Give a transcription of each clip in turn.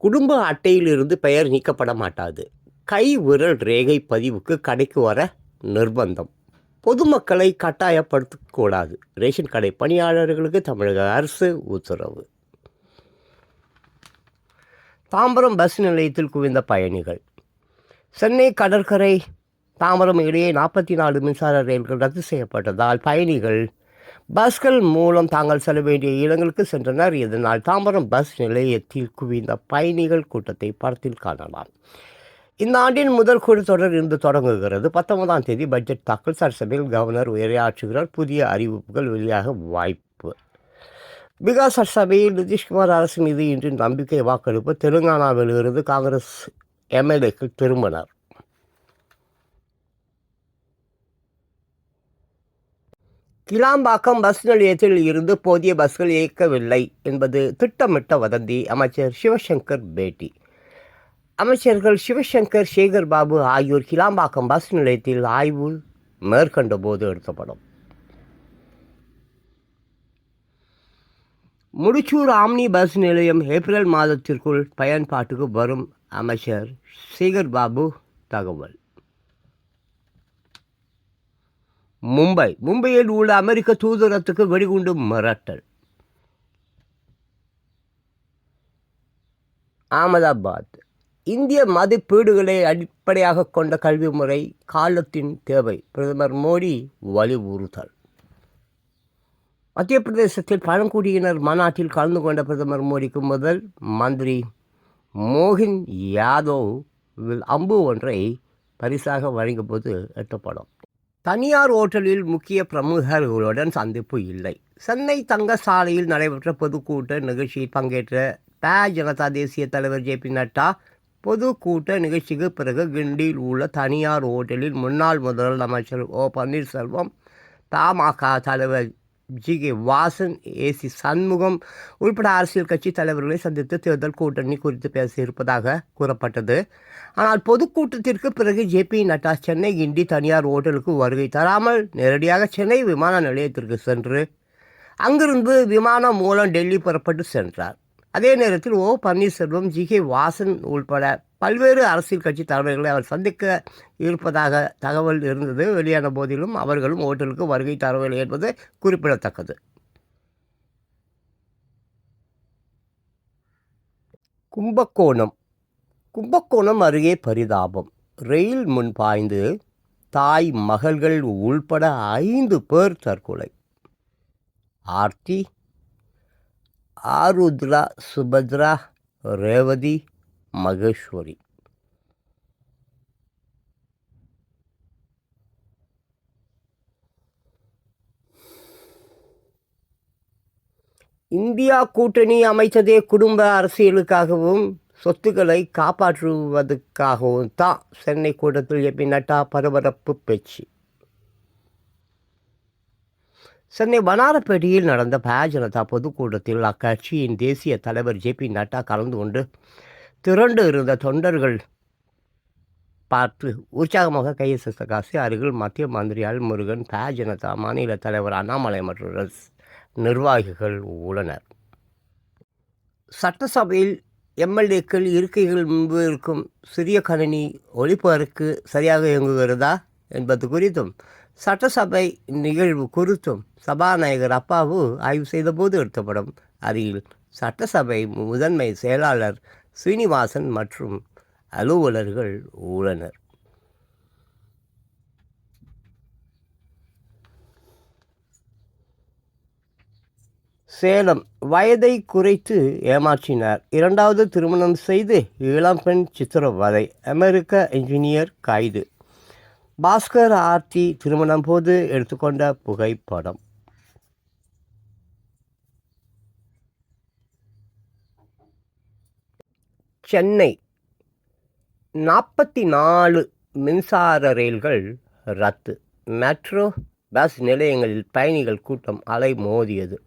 குடும்ப அட்டையிலிருந்து பெயர் நீக்கப்பட மாட்டாது. கை விரல் ரேகை பதிவுக்கு கடைக்கு வர நிர்பந்தம். பொதுமக்களை கட்டாயப்படுத்தக்கூடாது. ரேஷன் கடை பணியாளர்களுக்கு தமிழக அரசு உத்தரவு. தாம்பரம் பஸ் நிலையத்தில் குவிந்த பயணிகள். சென்னை கடற்கரை தாம்பரம் இடையே நாற்பத்தி நாலு மின்சார ரயில்கள் ரத்து செய்யப்பட்டதால் பயணிகள் பஸ்கள் மூலம் தாங்கள் செல்ல வேண்டிய இடங்களுக்கு சென்றனர். இதனால் தாம்பரம் பஸ் நிலையத்தில் குவிந்த பயணிகள் கூட்டத்தை படத்தில் காணலாம். இந்த ஆண்டின் முதல் கூட்டத்தொடர் இன்று தொடங்குகிறது. பத்தொன்பதாம் தேதி பட்ஜெட் தாக்கல். சட்டசபையில் கவர்னர் உரையாற்றுகிறார். புதிய அறிவிப்புகள் வெளியாக வாய்ப்பு. பீகார் சட்டசபையில் நிதிஷ்குமார் அரசு மீது இன்று நம்பிக்கை வாக்கெடுப்பு. தெலுங்கானாவிலிருந்து காங்கிரஸ் எம்எல்ஏக்கள் திரும்பினர். கிளாம்பாக்கம் பஸ் நிலையத்தில் இருந்து போதிய பஸ்கள் இயக்கவில்லை என்பது திட்டமிட்ட வதந்தி. அமைச்சர் சிவசங்கர் பேட்டி. அமைச்சர்கள் சிவசங்கர் சேகர் பாபு ஆகியோர் கிளாம்பாக்கம் பஸ் நிலையத்தில் ஆய்வு மேற்கொண்ட போது எடுத்த படம். முடிச்சூர் ஆம்னி பஸ் நிலையம் ஏப்ரல் மாதத்திற்குள் பயன்பாட்டுக்கு வரும். அமைச்சர் சேகர் பாபு தகவல். மும்பை. மும்பையில் உள்ள அமெரிக்க தூதரத்துக்கு வெடிகுண்டு மிரட்டல். அகமதாபாத். இந்திய மதிப்பீடுகளை அடிப்படையாக கொண்ட கல்வி முறை காலத்தின் தேவை. பிரதமர் மோடி வலியுறுத்தல். மத்திய பிரதேசத்தில் பழங்குடியினர் மாநாட்டில் கலந்து கொண்ட பிரதமர் மோடிக்கு முதல் மந்திரி மோகின் யாதவ் அம்பு ஒன்றை பரிசாக வழங்கும்போது எட்டப்படும். தனியார் ஓட்டலில் முக்கிய பிரமுகர்களுடன் சந்திப்பு இல்லை. சென்னை தங்கசாலையில் நடைபெற்ற பொதுக்கூட்ட நிகழ்ச்சியில் பங்கேற்ற ப ஜனதா தேசிய தலைவர் ஜே. பி. நட்டா பொதுக்கூட்ட நிகழ்ச்சிக்கு பிறகு கிண்டியில் உள்ள தனியார் ஓட்டலில் முன்னாள் முதலமைச்சர் ஓ. பன்னீர்செல்வம் தமாக தலைவர் G. K. Vasan A C Shanmugam உள்பட அரசியல் கட்சி தலைவர்களை சந்தித்து தேர்தல் கூட்டணி குறித்து பேசியிருப்பதாக கூறப்பட்டது. ஆனால் பொதுக்கூட்டத்திற்கு பிறகு ஜே. பி. நட்டா சென்னை கிண்டி தனியார் ஓட்டலுக்கு வருகை தராமல் நேரடியாக சென்னை விமான நிலையத்திற்கு சென்று அங்கிருந்து விமானம் மூலம் டெல்லி புறப்பட்டு சென்றார். அதே நேரத்தில் O. Panneerselvam G. K. Vasan உள்பட பல்வேறு அரசியல் கட்சி தலைவர்களை அவர் சந்திக்க இருப்பதாக தகவல் இருந்தது. வெளியான போதிலும் அவர்களும் ஓட்டலுக்கு வருகை தரவில்லை என்பது குறிப்பிடத்தக்கது. கும்பகோணம். கும்பகோணம் அருகே பரிதாபம். ரயில் முன் பாய்ந்து தாய் மகள்கள் உள்பட ஐந்து பேர் தற்கொலை. ஆர்த்தி ஆருத்ரா சுபத்ரா ரேவதி மகேஸ்வரி. இந்தியா கூட்டணி அமைச்சதே குடும்ப அரசியலுக்காகவும் சொத்துக்களை காப்பாற்றுவதற்காகவும் தான் சென்னை கூட்டத்தில் எப்பி நட்டா பரபரப்பு பேச்சு. சென்னை வனாரப்பேட்டையில் நடந்த பா ஜனதா பொதுக்கூட்டத்தில் அக்கட்சியின் தேசிய தலைவர் ஜே பி நட்டா கலந்து கொண்டு திரண்டு இருந்த தொண்டர்கள் பார்த்து உற்சாகமாக கையசத்த காசு அருகில் மத்திய மந்திரி அல் முருகன் பா ஜனதா மாநில தலைவர் அண்ணாமலை மற்றும் ரஸ் நிர்வாகிகள் உள்ளனர். சட்டசபையில் எம்எல்ஏக்கள் இருக்கைகள் முன்பு இருக்கும் சிறிய கணினி ஒளிபரப்புக்கு சரியாக இயங்குகிறதா என்பது குறித்தும் சட்டசபை நிகழ்வு குறித்தும் சபாநாயகர் அப்பாவு ஆய்வு செய்தபோது எடுத்தப்படும் அருகில் சட்டசபை முதன்மை செயலாளர் ஸ்ரீனிவாசன் மற்றும் அலுவலர்கள் உள்ளனர். சேலம் வயதை குறைத்து ஏமாற்றினார். இரண்டாவது திருமணம் செய்து இளம்பெண் சித்திரவதை அமெரிக்க இன்ஜினியர் கைது. பாஸ்கர் ஆர்த்தி திருமணம் போது எடுத்துக்கொண்ட புகைப்படம். சென்னை. நாற்பத்தி நாலு மின்சார ரயில்கள் ரத்து. மெட்ரோ பஸ் நிலையங்களில் பயணிகள் கூட்டம் அலை மோதியது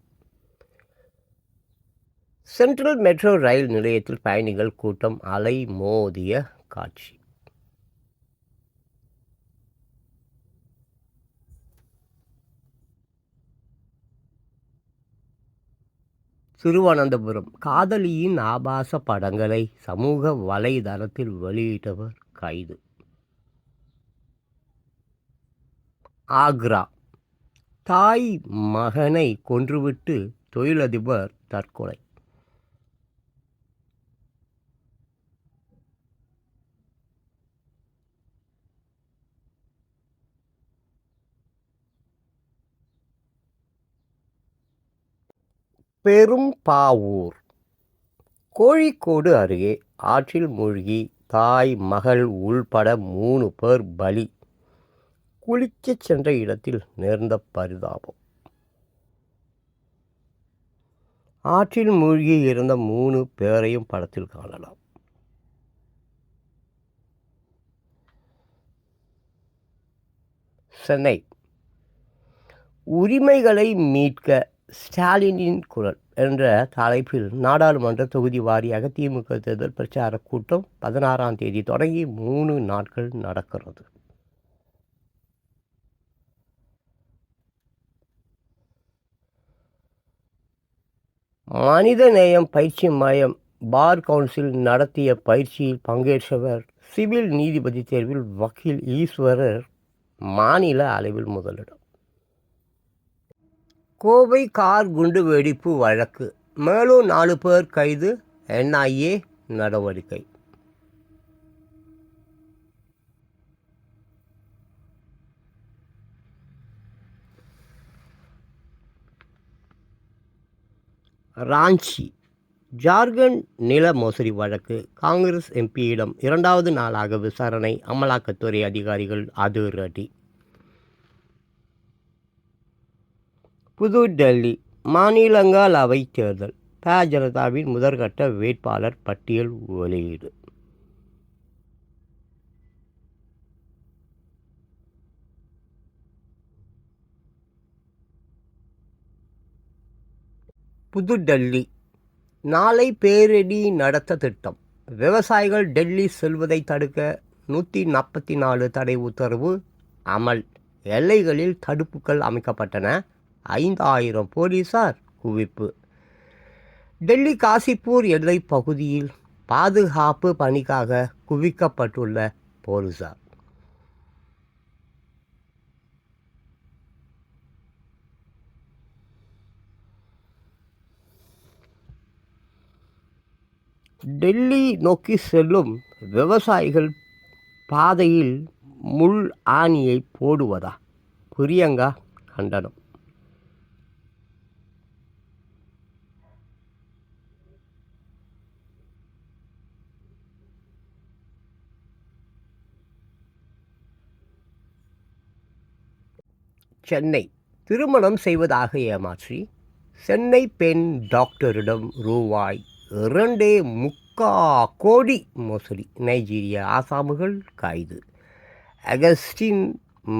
சென்ட்ரல் மெட்ரோ ரயில் நிலையத்தில் பயணிகள் கூட்டம் அலை மோதிய காட்சி. திருவனந்தபுரம். காதலியின் ஆபாச படங்களை சமூக வலைதளத்தில் வெளியிட்டவர் கைது. ஆக்ரா. தாய் மகனை கொன்றுவிட்டு தொழிலதிபர் தற்கொலை. பெரும்பாவூர் கோழிக்கோடு அருகே ஆற்றில் மூழ்கி தாய் மகள் உள்பட மூணு பேர் பலி. குளிக்கச் சென்ற இடத்தில் நேர்ந்த பரிதாபம். ஆற்றில் மூழ்கி இருந்த மூணு பேரையும் படத்தில் காணலாம். சென்னை. உரிமைகளை மீட்க ஸ்டாலினின் குரல் என்ற தலைப்பில் நாடாளுமன்ற தொகுதி வாரியாக திமுக தேர்தல் பிரச்சார கூட்டம் பதினாறாம் தேதி தொடங்கி மூணு நாட்கள் நடக்கிறது. மனித நேயம் பயிற்சி மையம் பார் கவுன்சில் நடத்திய பயிற்சியில் பங்கேற்றவர் சிவில் நீதிபதி தேர்வில் வக்கீல் ஈஸ்வரர் மாநில அளவில் முதலிடம். கோவை கார் குண்டு வெடிப்பு வழக்கு. மேலும் நாலு பேர் கைது. என்ஐஏ நடவடிக்கை. ராஞ்சி. ஜார்க்கண்ட் நில மோசடி வழக்கு. காங்கிரஸ் எம்பியிடம் இரண்டாவது நாளாக விசாரணை. அமலாக்கத்துறை அதிகாரிகள் அதிரடி. புதுடெல்லி மாநிலங்களவை தேர்தல். ப. ஜனதாவின் முதற்கட்ட வேட்பாளர் பட்டியல் வெளியீடு. புதுடெல்லி. நாளை பேரடி நடத்த திட்டம். விவசாயிகள் டெல்லி செல்வதை தடுக்க நூற்றி நாற்பத்தி நாலு தடை உத்தரவு அமல். எல்லைகளில் தடுப்புகள் அமைக்கப்பட்டன. ஐந்தாயிரம் போலீசார் குவிப்பு. டெல்லி காசிப்பூர் எல்லை பகுதியில் பாதுகாப்பு பணிக்காக குவிக்கப்பட்டுள்ள போலீசார். டெல்லி நோக்கி செல்லும் விவசாயிகள் பாதையில் முள் ஆணியை போடுவதா? பிரியங்கா கண்டனம். சென்னை திருமணம் செய்வதாக ஏமாற்றி சென்னை பெண் டாக்டரிடம் ரூபாய் இரண்டே முக்கா கோடி மோசடி. நைஜீரிய ஆசாமுகள் கைது. அகஸ்டின்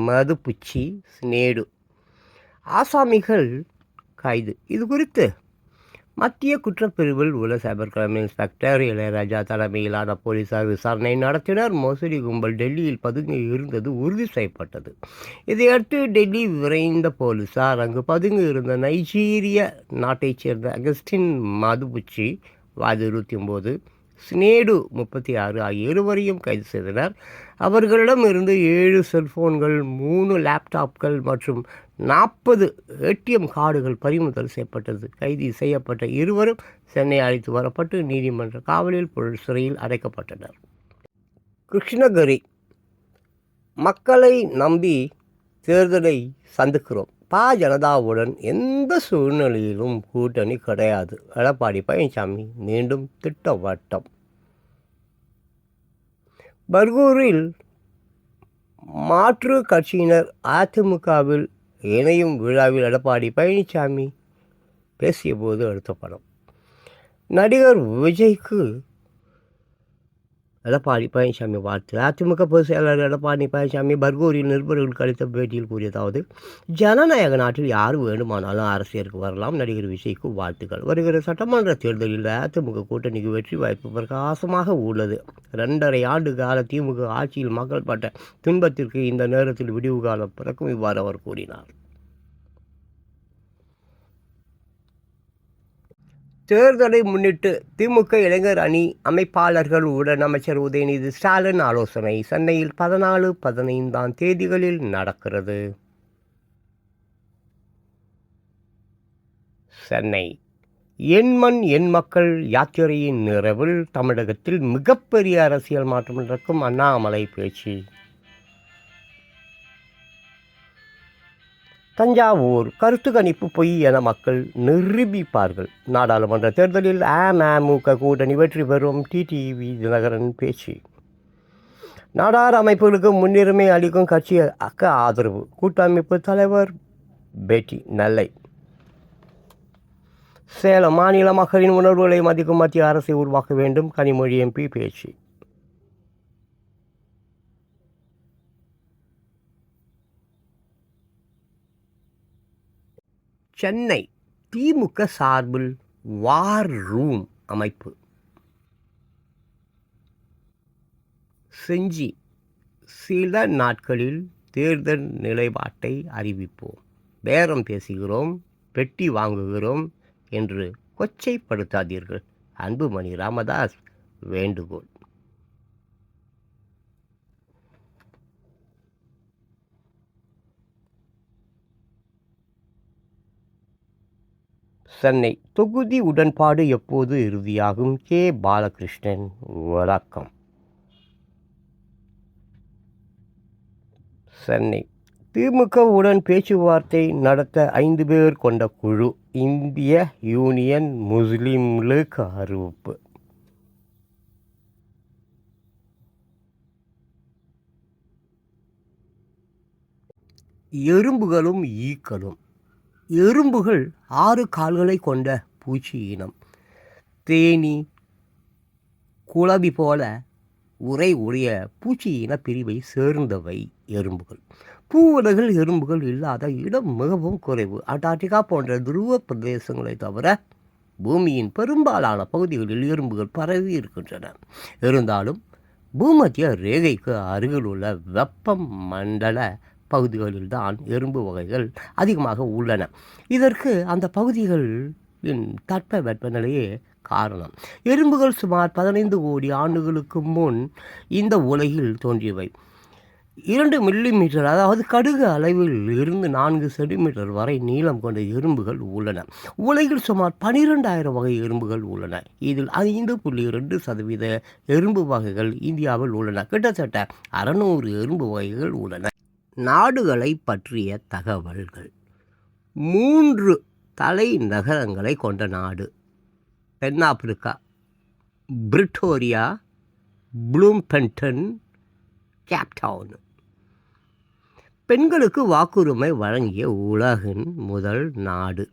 மதுப்புச்சி ஸ்னேடு ஆசாமிகள் கைது. இது குறித்து மத்திய குற்றப்பிரிவில் உள்ள சைபர் கிரைம் இன்ஸ்பெக்டர் இளையராஜா தலைமையிலான போலீசார் விசாரணை நடத்தினர். மோசடி கும்பல் டெல்லியில் பதுங்கி இருந்தது உறுதி செய்யப்பட்டது. இதையடுத்து டெல்லி விரைந்த போலீசார் அங்கு பதுங்கி இருந்த நைஜீரிய நாட்டைச் சேர்ந்த அகஸ்டின் மதுபுச்சி வயது இருபத்தி ஸ்னேடு முப்பத்தி ஆறு ஆகிய இருவரையும் கைது செய்தனர். அவர்களிடம் இருந்து ஏழு செல்ஃபோன்கள் மூணு லேப்டாப்கள் மற்றும் நாற்பது ஏடிஎம் கார்டுகள் பறிமுதல் செய்யப்பட்டது. கைது செய்யப்பட்ட இருவரும் சென்னை அழைத்து வரப்பட்டு நீதிமன்ற காவலில் பொருள் சிறையில் அடைக்கப்பட்டனர். கிருஷ்ணகிரி மக்களை நம்பி தேர்தலை சந்திக்கிறோம். பா. ஜனதாவுடன் எந்த சூழ்நிலையிலும் கூட்டணி கிடையாது. எடப்பாடி பழனிசாமி மீண்டும் திட்டவட்டம். பர்கூரில் மாற்று கட்சியினர் அதிமுகவில் இணையும் விழாவில் எடப்பாடி பழனிசாமி பேசியபோது அடுத்த படம். நடிகர் விஜய்க்கு எடப்பாடி பழனிசாமி வாழ்த்து. அதிமுக பொதுச் செயலாளர் எடப்பாடி பழனிசாமி பர்கூரில் நிருபர்களுக்கு அளித்த பேட்டியில் கூறியதாவது ஜனநாயக நாட்டில் யார் வேண்டுமானாலும் அரசியலுக்கு வரலாம். நடிகர் விஜய்க்கு வாழ்த்துக்கள். வருகிற சட்டமன்ற தேர்தலில் அதிமுக கூட்டணிக்கு வெற்றி வாய்ப்பு பிரகாசமாக உள்ளது. ரெண்டரை ஆண்டு கால திமுக ஆட்சியில் மக்கள் பட்ட துன்பத்திற்கு இந்த நேரத்தில் விடிவு காலம் பிறக்கும் இவ்வாறு அவர் கூறினார். தேர்தலை முன்னிட்டு திமுக இளைஞர் அணி அமைப்பாளர்கள் உடன் அமைச்சர் உதயநிதி ஸ்டாலின் ஆலோசனை சென்னையில் பதினாலு பதினைந்தாம் தேதிகளில் நடக்கிறது. சென்னை. என் மண் என் மக்கள் யாத்திரையின் நிறைவில் தமிழகத்தில் மிகப்பெரிய அரசியல் மாற்றம் நடக்கும் அண்ணாமலை பேச்சு. தஞ்சாவூர் கருத்து கணிப்பு பொய் என மக்கள் நிரூபிப்பார்கள். நாடாளுமன்ற தேர்தலில் அமமுக கூட்டணி வெற்றி பெறும் டிடிவி தினகரன் பேச்சு. நாடார் அமைப்புகளுக்கு முன்னுரிமை அளிக்கும் கட்சி அக்க ஆதரவு. கூட்டமைப்பு தலைவர் பேட்டி நெல்லை. சேலம் மாநில மக்களின் உணர்வுகளை மதிக்கும் மத்திய அரசை உருவாக்க வேண்டும். கனிமொழி எம்பி பேச்சு. சென்னை திமுக சார்பில் வார் ரூம் அமைப்பு. செஞ்சி சில நாட்களில் தேர்தல் நிலைப்பாட்டை அறிவிப்போம். பேரம் பேசுகிறோம் பெட்டி வாங்குகிறோம் என்று கொச்சைப்படுத்தாதீர்கள். அன்புமணி ராமதாஸ் வேண்டுகோள். சென்னை. தொகுதி உடன்பாடு எப்போது இறுதியாகும்? கே. பாலகிருஷ்ணன் வணக்கம். சென்னை. திமுகவுடன் பேச்சுவார்த்தை நடத்த ஐந்து பேர் கொண்ட குழு இந்திய யூனியன் முஸ்லீம் லீக் அறிவிப்பு. எறும்புகளும் ஈக்களும். எறும்புகள் ஆறு கால்களை கொண்ட பூச்சி இனம். தேனி குளவி போல உரை உடைய பூச்சி இன பிரிவை சேர்ந்தவை எறும்புகள். பூவுலகில் எறும்புகள் இல்லாத இடம் மிகவும் குறைவு. அண்டார்டிகா போன்ற துருவ பிரதேசங்களை தவிர பூமியின் பெரும்பாலான பகுதிகளில் எறும்புகள் பரவி இருக்கின்றன. இருந்தாலும் பூமத்திய ரேகைக்கு அருகில் உள்ள வெப்ப மண்டல பகுதிகளில்தான் எறும்பு வகைகள் அதிகமாக உள்ளன. இதற்கு அந்த பகுதிகளின் தட்ப வெப்பநிலையே காரணம். எறும்புகள் சுமார் பதினைந்து கோடி ஆண்டுகளுக்கு முன் இந்த உலகில் தோன்றியவை. இரண்டு மில்லிமீட்டர் அதாவது கடுகு அளவில் இருந்து நான்கு சென்டிமீட்டர் வரை நீளம் கொண்ட எறும்புகள் உள்ளன. உலகில் சுமார் பனிரெண்டாயிரம் வகை எறும்புகள் உள்ளன. இதில் ஐந்து புள்ளி ரெண்டு சதவீத எறும்பு வகைகள் இந்தியாவில் உள்ளன. கிட்டத்தட்ட அறநூறு எறும்பு வகைகள் உள்ளன. நாடுகளை பற்றிய தகவல்கள். மூன்று தலைநகரங்களை கொண்ட நாடு. தென்னாப்பிரிக்கா பிரிட்டோரியா ப்ளூம்பென்டன் கேப்டவுன் பெண்களுக்கு வாக்குரிமை வழங்கிய உலகின் முதல் நாடு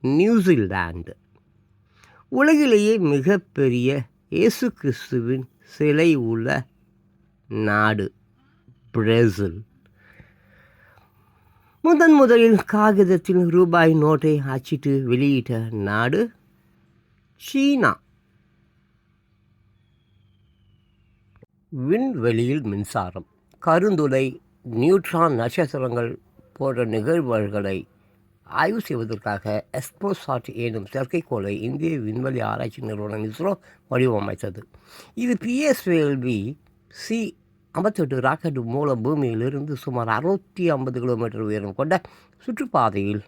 நியூசிலாந்து. உலகிலேயே மிகப்பெரிய இயேசு கிறிஸ்துவின் சிலை உள்ள நாடு பிரேசில். முதன் முதலில் காகிதத்தில் ரூபாய் நோட்டை அச்சிட்டு வெளியிட்ட நாடு சீனா. விண்வெளியில் மின்சாரம் கருந்துளை நியூட்ரான் நட்சத்திரங்கள் போன்ற நிகழ்வுகளை ஆய்வு செய்வதற்காக எஸ்போசாட் எனும் செயற்கைக்கோளை இந்திய விண்வெளி ஆராய்ச்சி நிறுவனம் இஸ்ரோ வடிவமைத்தது. இது பிஎஸ்எல்வி சி ஐம்பத்தெட்டு ராக்கெட் மூலம் பூமியிலிருந்து சுமார் அறுநூற்றி ஐம்பது கிலோமீட்டர் உயரம் கொண்ட சுற்றுப்பாதையில்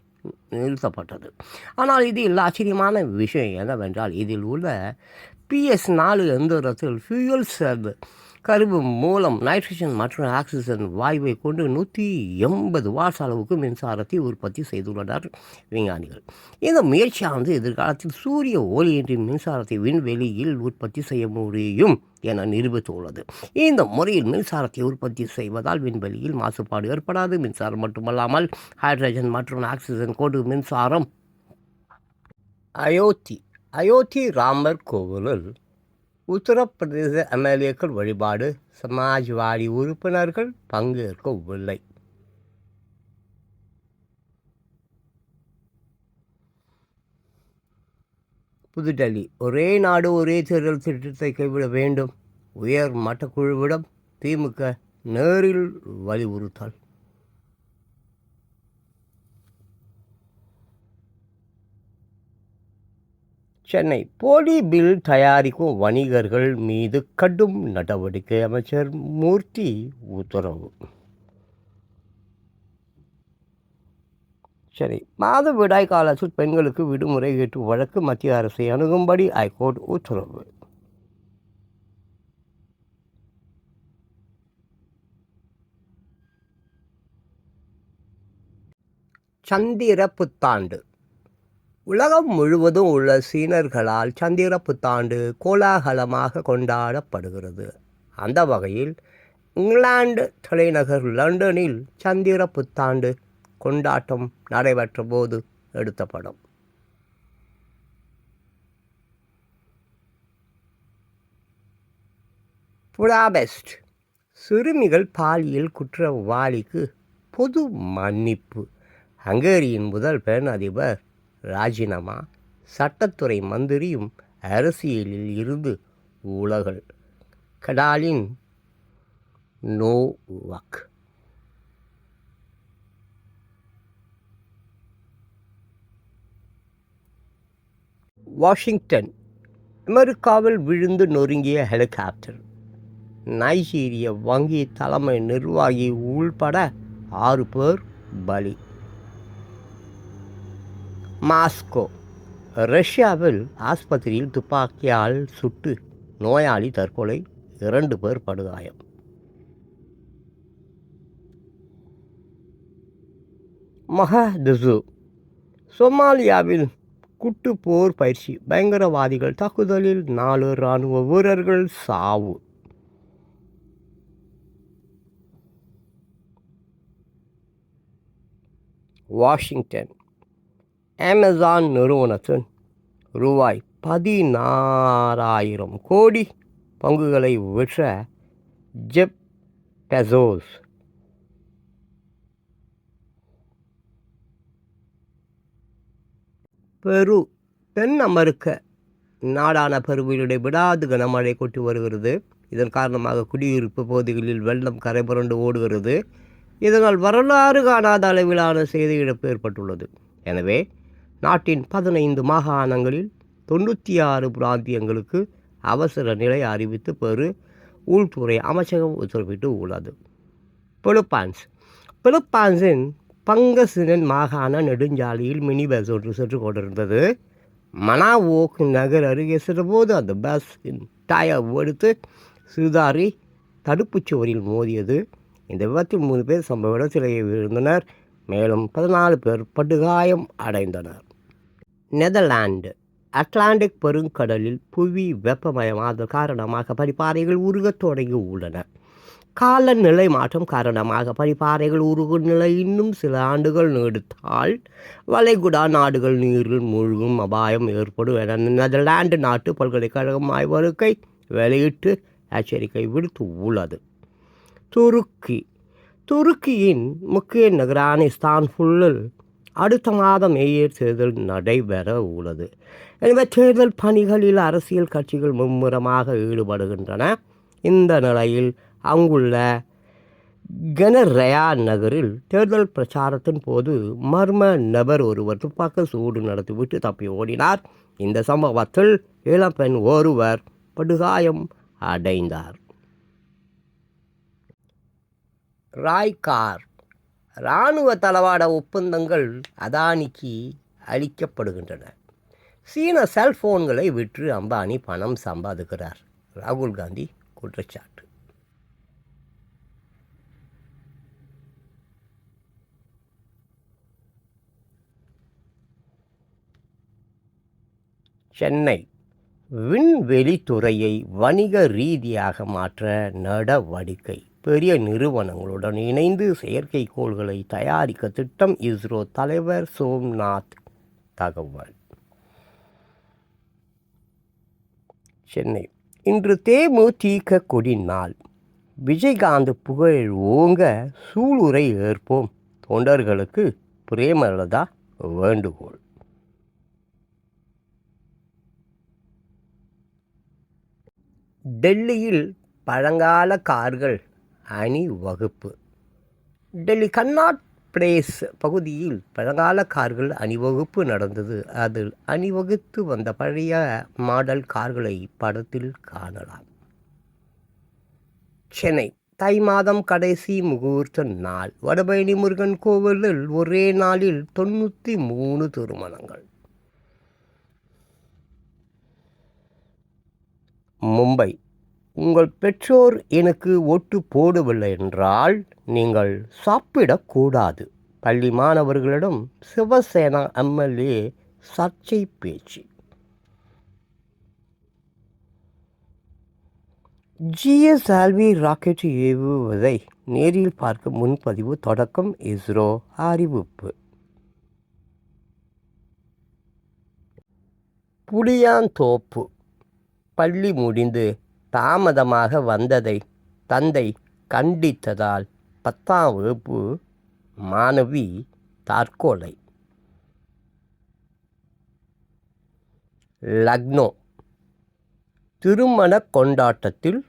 நிறுத்தப்பட்டது. ஆனால் இதில் ஆச்சரியமான விஷயம் என்னவென்றால் இதில் உள்ள பிஎஸ் நாலு எந்திரத்தில் ஃபியூயல் செல் கருவு மூலம் நைட்ரஜன் மற்றும் ஆக்சிஜன் வாயுவை கொண்டு நூற்றி எண்பது வாட்ஸ் அளவுக்கு மின்சாரத்தை உற்பத்தி செய்துள்ளனர் விஞ்ஞானிகள். இந்த முயற்சியானது எதிர்காலத்தில் சூரிய ஒளியின்றி மின்சாரத்தை விண்வெளியில் உற்பத்தி செய்ய முடியும் என நிரூபித்துள்ளது. இந்த முறையில் மின்சாரத்தை உற்பத்தி செய்வதால் விண்வெளியில் மாசுபாடு ஏற்படாது. மின்சாரம் மட்டுமல்லாமல் ஹைட்ரஜன் மற்றும் ஆக்சிஜன் கொண்டு மின்சாரம் அயோத்தி அயோத்தி ராமர் கோவிலில் உத்தரப்பிரதேச எம்எல்ஏக்கள் வழிபாடு சமாஜ்வாடி உறுப்பினர்கள் பங்கேற்கவில்லை புதுடெல்லி. ஒரே நாடு ஒரே தேர்தல் திட்டத்தை கைவிட வேண்டும். உயர் மட்ட குழுவிடம் திமுக நேரில் வலியுறுத்தல். சென்னை போலி பில் தயாரிக்கும் வணிகர்கள் மீது கடும் நடவடிக்கை அமைச்சர் மூர்த்தி உத்தரவு. சரி மாதவிடாய் காலத்தில் பெண்களுக்கு விடுமுறை கேட்டு வழக்கு மத்திய அரசை அணுகும்படி ஹைகோர்ட் உத்தரவு. சந்திர புத்தாண்டு உலகம் முழுவதும் உள்ள சீனர்களால் சந்திர புத்தாண்டு கோலாகலமாக கொண்டாடப்படுகிறது. அந்த வகையில் இங்கிலாந்து தலைநகர் லண்டனில் சந்திர புத்தாண்டு கொண்டாட்டம் நடைபெற்ற போது எடுத்த படம் புடாபெஸ்ட் சிறுமிகள் பாலியல் குற்றவாளிக்கு பொது மன்னிப்பு. ஹங்கேரியின் முதல் பெண் அதிபர் ராஜினாமா சட்டத்துறை மந்திரியும் அரசியலில் இருந்து உலகல். கடாலின் நோவாக். வாஷிங்டன் அமெரிக்காவில் விழுந்து நொறுங்கிய ஹெலிகாப்டர். நைஜீரிய வங்கி தலைமை நிர்வாகி உள்பட ஆறு பேர் பலி. மாஸ்கோ. ரஷ்யாவில் ஆஸ்பத்திரியில் துப்பாக்கியால் சுட்டு நோயாளி தற்கொலை இரண்டு பேர் படுகாயம். மகதுசு. சோமாலியாவில் குட்டு போர் பயிற்சி பயங்கரவாதிகள் தாக்குதலில் நாலு இராணுவ வீரர்கள் சாவு. வாஷிங்டன். அமேசான் நிறுவனத்தின் ரூபாய் பதினாறாயிரம் கோடி பங்குகளை விற்ற ஜெப் பெசோஸ். பெரு தென் அமெரிக்க நாடான பெருவிலுடைய விடாது கனமழை கொட்டி வருகிறது. இதன் காரணமாக குடியிருப்பு பகுதிகளில் வெள்ளம் கரைபுரண்டு ஓடுகிறது. இதனால் வரலாறு காணாத அளவிலான செய்தி இழப்பு ஏற்பட்டுள்ளது. எனவே நாட்டின் பதினைந்து மாகாணங்களில் தொண்ணூற்றி ஆறு பிராந்தியங்களுக்கு அவசர நிலை அறிவித்து பெரு உள்துறை அமைச்சகம் உத்தரவிட்டு உள்ளது. பிலிப்பான்ஸ். பிலிப்பான்ஸின் பங்கசினன் மாகாண நெடுஞ்சாலையில் மினி பஸ் ஒன்று சென்று கொண்டிருந்தது. மனாவோக் நகர் அருகே சென்றபோது அந்த பஸ்ஸின் டயர் எடுத்து சிறுதாரி தடுப்புச் சுவரில் மோதியது. இந்த விபத்தில் மூணு பேர் சம்பவ இடத்திலேயே விழுந்தனர் மேலும் பதினாலு பேர் படுகாயம் அடைந்தனர். நெதர்லாண்டு அட்லாண்டிக் பெருங்கடலில் புவி வெப்பமயமாதல் காரணமாக பனிப்பாறைகள் உருகத் தொடங்கி உள்ளன காலநிலை மாற்றம் காரணமாக பனிப்பாறைகள் உருகும் நிலை இன்னும் சில ஆண்டுகள் நீடித்தால் வளைகுடா நாடுகள் நீரில் மூழ்கும் அபாயம் ஏற்படும் என நெதர்லாந்து நாட்டு பல்கலைக்கழகம் ஆய்வறிக்கை வெளியிட்டு எச்சரிக்கை விடுத்து உள்ளது துருக்கி துருக்கியின் முக்கிய நகரான இஸ்தான்புல்லில் அடுத்த மாதம் மேயர் தேர்தல் நடைபெற உள்ளது. எனவே தேர்தல் பணிகளில் அரசியல் கட்சிகள் மும்முரமாக ஈடுபடுகின்றன. இந்த நிலையில் அங்குள்ள கனரயா நகரில் தேர்தல் பிரச்சாரத்தின் போது மர்ம நபர் ஒருவர் துப்பாக்க சூடு நடத்திவிட்டு தப்பி ஓடினார். இந்த சம்பவத்தில் இளம்பெண் ஒருவர் படுகாயம் அடைந்தார். ராய்கார் இராணுவ தளவாட ஒப்பந்தங்கள் அதானிக்கு அளிக்கப்படுகின்றன. சீன செல்போன்களை விற்று அம்பானி பணம் சம்பாதிக்கிறார். ராகுல் காந்தி குற்றச்சாட்டு. சென்னை விண்வெளித்துறையை வணிக ரீதியாக மாற்ற நடவடிக்கை. பெரிய நிறுவனங்களுடன் இணைந்து செயற்கைக்கோள்களை தயாரிக்க திட்டம் இஸ்ரோ தலைவர் சோம்நாத் தகவல். சென்னை. இன்று தேமுதிக கொடி நாள். விஜயகாந்த் புகழ் ஓங்க சூளுரை ஏற்போம். தொண்டர்களுக்கு பிரேமலதா வேண்டுகோள். டெல்லியில் பழங்கால கார்கள் அணி வகுப்பு டெல்லி கன்னாட் பிளேஸ் பகுதியில் பழங்கால கார்கள் அணிவகுப்பு நடந்தது. அதில் அணிவகுத்து வந்த பழைய மாடல் கார்களை படத்தில் காணலாம். சென்னை தை மாதம் கடைசி முகூர்த்த நாள். வடபழனி முருகன் கோவிலில் ஒரே நாளில் தொண்ணூற்றி மூணு திருமணங்கள். மும்பை உங்கள் பெற்றோர் எனக்கு ஓட்டு போடவில்லை என்றால் நீங்கள் சாப்பிடக்கூடாது. பள்ளி மாணவர்களிடம் சிவசேனா எம்எல்ஏ சர்ச்சை பேச்சு. ஜிஎஸ்எல்வி ராக்கெட் ஏவுவதை நேரில் பார்க்க முன்பதிவு தொடக்கம் இஸ்ரோ அறிவிப்பு. புளியாந்தோப்பு. பள்ளி முடிந்து தாமதமாக வந்ததை தந்தை கண்டித்ததால் பத்தாம் வகுப்பு மாணவி தற்கொலை லக்னோ. திருமண கொண்டாட்டத்தில்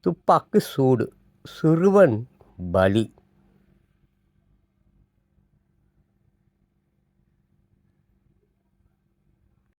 துப்பாக்கி சூடு. சிறுவன் பலி.